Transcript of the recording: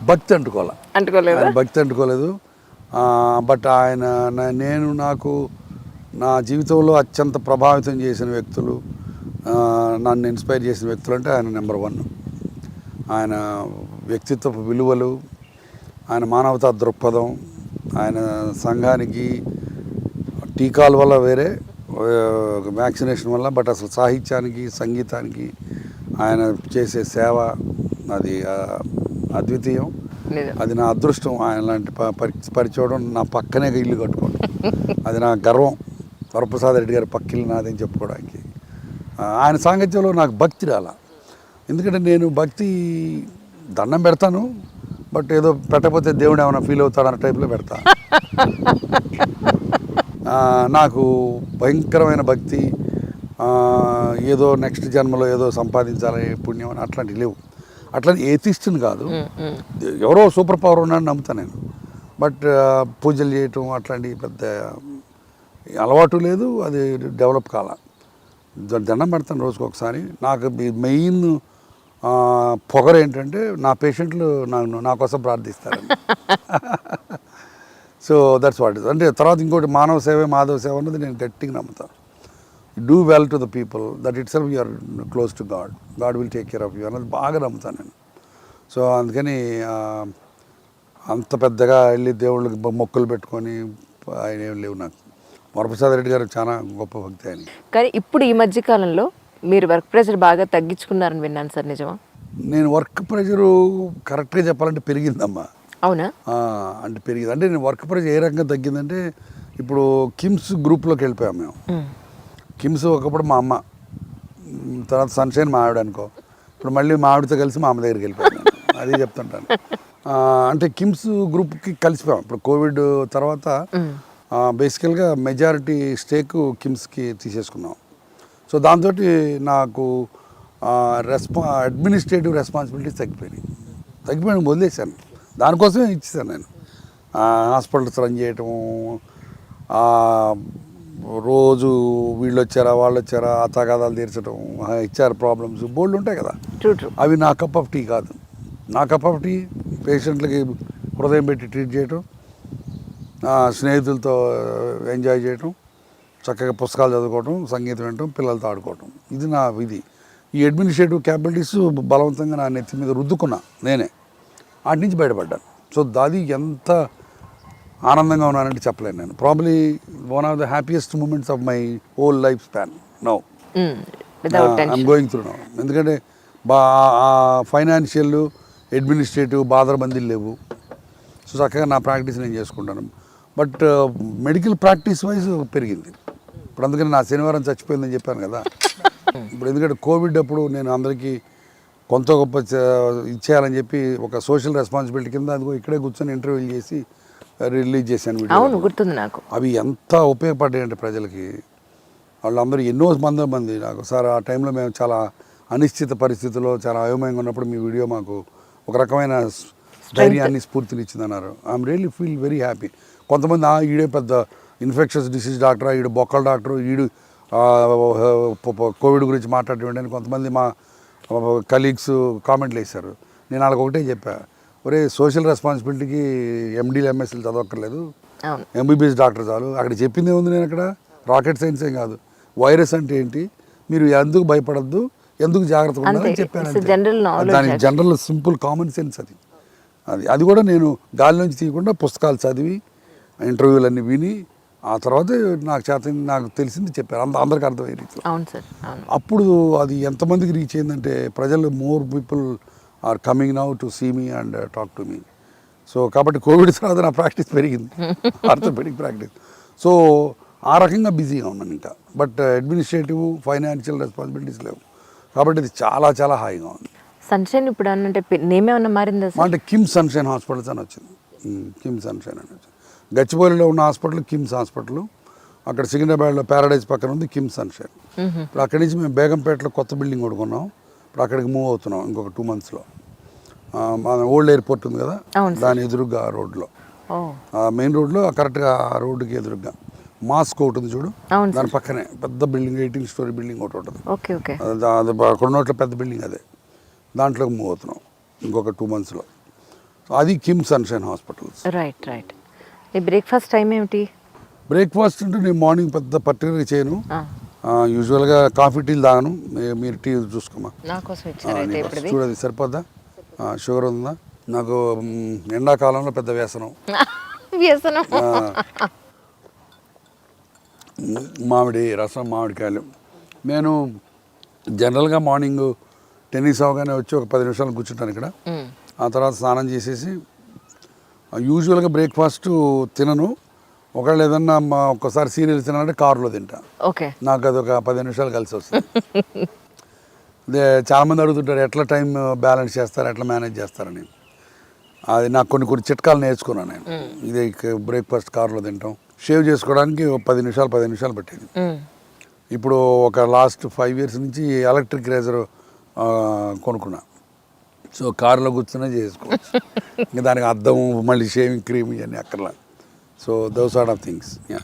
భక్తి అంటుకోవాలి? అంటుకోలేదా? భక్తి అంటుకోలేదు. బట్ ఆయన నేను నాకు నా జీవితంలో అత్యంత ప్రభావితం చేసిన వ్యక్తులు నన్ను ఇన్స్పైర్ చేసిన వ్యక్తులు అంటే ఆయన నెంబర్ వన్. ఆయన వ్యక్తిత్వ విలువలు ఆయన మానవతా దృక్పథం ఆయన సంఘానికి టీకాల వల్ల వేరే వ్యాక్సినేషన్ వల్ల బట్ అసలు సాహిత్యానికి సంగీతానికి ఆయన చేసే సేవ అది అద్వితీయం. అది నా అదృష్టం. ఆయన లాంటి పరిచయం నా పక్కనే ఇల్లు కట్టుకోవడం అది నా గర్వం. వరప్రసాద్ రెడ్డి గారి పక్కిల్లు నాదని చెప్పుకోవడానికి. ఆయన సాంగత్యంలో నాకు భక్తి రాలా. ఎందుకంటే నేను భక్తి దండం పెడతాను. బట్ ఏదో పెట్టకపోతే దేవుడు ఏమైనా ఫీల్ అవుతాడన్న టైప్లో పెడతా. నాకు భయంకరమైన భక్తి. ఏదో నెక్స్ట్ జన్మలో ఏదో సంపాదించాలి పుణ్యం అని అట్లాంటివి లేవు. అట్లాంటి ఏతిస్టుని కాదు. ఎవరో సూపర్ పవర్ ఉన్నాడని నమ్ముతాను నేను. బట్ పూజలు చేయటం అట్లాంటి పెద్ద అలవాటు లేదు. అది డెవలప్ కాల. దండం పెడతాను రోజుకు ఒకసారి. నాకు మెయిన్ పొగరు ఏంటంటే నా పేషెంట్లు నన్ను నా కోసం ప్రార్థిస్తారని సో దట్స్ వాట్ ఇస్ అంటే తర్వాత ఇంకోటి మానవ సేవ మాధవ సేవ అన్నది నేను గట్టిగా నమ్ముతాను do well to the people that itself you are close to God God will take care of you అన్నది బాగా నమ్ముతాను నేను. సో అందుకని అంత పెద్దగా వెళ్ళి దేవుళ్ళకి మొక్కులు పెట్టుకొని ఆయన ఏం లేవు నాకు. వరప్రసాద్ రెడ్డి గారు చాలా గొప్ప భక్తి ఆయన. కానీ ఇప్పుడు ఈ మధ్య కాలంలో మీరు వర్క్ ప్రెషర్ బాగా తగ్గించుకున్నారని విన్నాను సార్ నిజమా? నేను వర్క్ ప్రెషరు కరెక్ట్గా చెప్పాలంటే పెరిగిందమ్మా. అవునా? అంటే పెరిగింది. అంటే నేను వర్క్ ప్రెషర్ ఏ రకంగా తగ్గిందంటే ఇప్పుడు కిమ్స్ గ్రూప్లోకి వెళ్ళిపోయాం మేము. కిమ్స్ ఒకప్పుడు మా అమ్మ తర్వాత సన్షైన్ మా ఆవిడ అనుకో. ఇప్పుడు మళ్ళీ మా ఆవిడతో కలిసి మా అమ్మ దగ్గరికి వెళ్ళిపోయాను. అది చెప్తుంటాను. అంటే కిమ్స్ గ్రూప్కి కలిసిపోయాం. ఇప్పుడు కోవిడ్ తర్వాత. బేసికల్గా మెజారిటీ స్టేక్ కిమ్స్కి తీసేసుకున్నాం. సో దాంతో నాకు రెస్పా అడ్మినిస్ట్రేటివ్ రెస్పాన్సిబిలిటీస్ తగ్గిపోయినాయి. తగ్గిపోయిన వదిలేశాను. దానికోసమే ఇచ్చేసాను నేను. హాస్పిటల్స్ రన్ చేయటం రోజు వీళ్ళు వచ్చారా వాళ్ళు వచ్చారా ఆ తగాదాలు తీర్చడం ఇచ్చారు ప్రాబ్లమ్స్ బోల్డ్ ఉంటాయి కదా. అవి నా కప్ ఆఫ్ టీ కాదు. నా కప్ ఆఫ్ టీ పేషెంట్లకి హృదయం పెట్టి ట్రీట్ చేయటం స్నేహితులతో ఎంజాయ్ చేయటం చక్కగా పుస్తకాలు చదువుకోవటం సంగీతం వినటం పిల్లలతో ఆడుకోవటం. ఇది నా విధి. ఈ అడ్మినిస్ట్రేటివ్ క్యాపబిలిటీస్ బలవంతంగా నా నెత్తి మీద రుద్దుకున్నా నేనే. వాటి నుంచి బయటపడ్డాను. సో దాది ఎంత ఆనందంగా ఉన్నానంటే చెప్పలేను నేను. Probably one of the happiest moments of my whole life span no I'm going through now ఎందుకంటే బా ఫైనాన్షియల్ అడ్మినిస్ట్రేటివ్ బాధరబందీలు లేవు. సో చక్కగా నా ప్రాక్టీస్ నేను చేసుకుంటాను. బట్ మెడికల్ ప్రాక్టీస్ వైజ్ పెరిగింది. ఇప్పుడు అందుకని నా శనివారం చచ్చిపోయిందని చెప్పాను కదా. ఇప్పుడు ఎందుకంటే కోవిడ్ అప్పుడు నేను అందరికీ కొంత గొప్ప ఇచ్చేయాలని చెప్పి ఒక సోషల్ రెస్పాన్సిబిలిటీ కింద అదిగో ఇక్కడే కూర్చొని ఇంటర్వ్యూలు చేసి రిలీజ్ చేశాను అవును వీడియో గుర్తుంది నాకు. అవి ఎంత ఉపయోగపడ్డాయంటే ప్రజలకి. వాళ్ళందరూ ఎన్నో మంది మంది నాకు సార్ ఆ టైంలో మేము చాలా అనిశ్చిత పరిస్థితుల్లో చాలా అయోమయంగా ఉన్నప్పుడు మీ వీడియో మాకు ఒక రకమైన ధైర్యాన్ని స్ఫూర్తిని ఇచ్చిందన్నారు I'm really feel very happy కొంతమంది ఆ ఈడే పెద్ద ఇన్ఫెక్షన్స్ డిసీజ్ డాక్టర్ ఈడు బొక్కల డాక్టర్ ఈడు కోవిడ్ గురించి మాట్లాడటం అని కొంతమంది మా కలీగ్స్ కామెంట్లు వేశారు నేను వాళ్ళకి ఒకటే చెప్పా. ఒరే సోషల్ రెస్పాన్సిబిలిటీకి ఎండీలు ఎంఎస్సీలు చదవక్కర్లేదు. ఎంబీబీఎస్ డాక్టర్ చాలు. అక్కడ చెప్పింది ఏముంది నేను అక్కడ? రాకెట్ సైన్స్ ఏం కాదు. వైరస్ అంటే ఏంటి? మీరు ఎందుకు భయపడద్దు? ఎందుకు జాగ్రత్తగా ఉండాలని అంతే. చెప్పాను It's a అంతే. general knowledge దాని actually. General simple common sense అది. అది అది కూడా నేను గాలి నుంచి తీయకుండా పుస్తకాలు చదివి ఇంటర్వ్యూలన్నీ విని ఆ తర్వాత నాకు చేత నాకు తెలిసింది చెప్పారు. అంద అందరికి అర్థమయ్యే రీతిలో. అప్పుడు అది ఎంతమందికి రీచ్ అయిందంటే ప్రజలు more people are coming now to see me and talk to me. So కాబట్టి కోవిడ్ తర్వాత నా ప్రాక్టీస్ పెరిగింది. Orthopaedic practice. సో ఆ రకంగా బిజీగా ఉన్నాను ఇంకా. బట్ అడ్మినిస్ట్రేటివ్ ఫైనాన్షియల్ రెస్పాన్సిబిలిటీస్ లేవు. కాబట్టి ఇది చాలా చాలా హాయిగా ఉంది. సన్షైన్ ఇప్పుడు అన్నంటే నేమ్ ఏమన్నా మారిందా మా సార్? అంటే కిమ్ సన్షైన్ హాస్పిటల్స్ అని వచ్చింది. కిమ్ సన్షైన్ అని వచ్చింది. గచ్చిబౌలిలో ఉన్న హాస్పిటల్ కిమ్స్ హాస్పిటల్. అక్కడ సికింద్రాబాద్లో ప్యారడైజ్ పక్కన ఉంది కిమ్ సన్షైన్. ఇప్పుడు అక్కడి నుంచి మేము బేగంపేటలో కొత్త బిల్డింగ్ కొనుక్కున్నాం. ఇప్పుడు అక్కడికి మూవ్ అవుతున్నాం ఇంకొక టూ మంత్స్లో మన ఓల్డ్ ఎయిర్పోర్ట్ ఉంది కదా. దాని ఎదురుగా ఆ రోడ్లో. మెయిన్ రోడ్లో కరెక్ట్గా ఆ రోడ్డుకి ఎదురుగా మాస్క్ ఒకటి ఉంది చూడు. దాని పక్కనే పెద్ద బిల్డింగ్ ఎయిటీన్ స్టోరీ బిల్డింగ్ ఒకటి ఉంటుంది. అది కొన్నోట్ల పెద్ద బిల్డింగ్ అదే. దాంట్లోకి మూవ్ అవుతున్నాం. ఇంకొక టూ మంత్స్లో. అది KIMS Sunshine Hospitals. Right right. మీ బ్రేక్ఫాస్ట్ టైం ఏమిటి? బ్రేక్ఫాస్ట్ అంటే నేను మార్నింగ్ పెద్ద పర్టికులర్గా చేయను. యూజువల్గా కాఫీ టీలు తాగను. మీరు టీ చూసుకోమా? చూడది సరిపోద్దా? షుగర్ ఉందా? నాకు ఎండాకాలంలో పెద్ద వ్యసనం. వ్యసనం. మామిడి రసం మామిడికాయలు. నేను జనరల్గా మార్నింగ్ టెన్నిస్ అవగానే వచ్చి ఒక పది నిమిషాలు కూర్చుంటాను ఇక్కడ. ఆ తర్వాత స్నానం చేసేసి యూజువల్గా బ్రేక్ఫాస్ట్ తినను. ఒకవేళ ఏదన్నా మా ఒక్కసారి సీరియల్ తినాలంటే కారులో తింటా. ఓకే. నాకు అది ఒక పది నిమిషాలు కలిసి వస్తుంది చాలామంది అడుగుతుంటారు ఎట్లా టైం బ్యాలెన్స్ చేస్తారు ఎట్లా మేనేజ్ చేస్తారని. అది నాకు కొన్ని కొన్ని చిట్కాలు నేర్చుకున్నాను నేను. ఇదే బ్రేక్ఫాస్ట్ కార్లో తింటాం. షేవ్ చేసుకోవడానికి పది నిమిషాలు పది నిమిషాలు పెట్టేది. ఇప్పుడు ఒక లాస్ట్ ఫైవ్ ఇయర్స్ నుంచి ఎలక్ట్రిక్ రేజర్ కొనుక్కున్నా. సో కారులో కూర్చునే చేసుకోవచ్చు. ఇంకా దానికి అద్దం మళ్ళీ షేవింగ్ క్రీమ్ ఇవన్నీ అక్కర్లా. So those sort of things yeah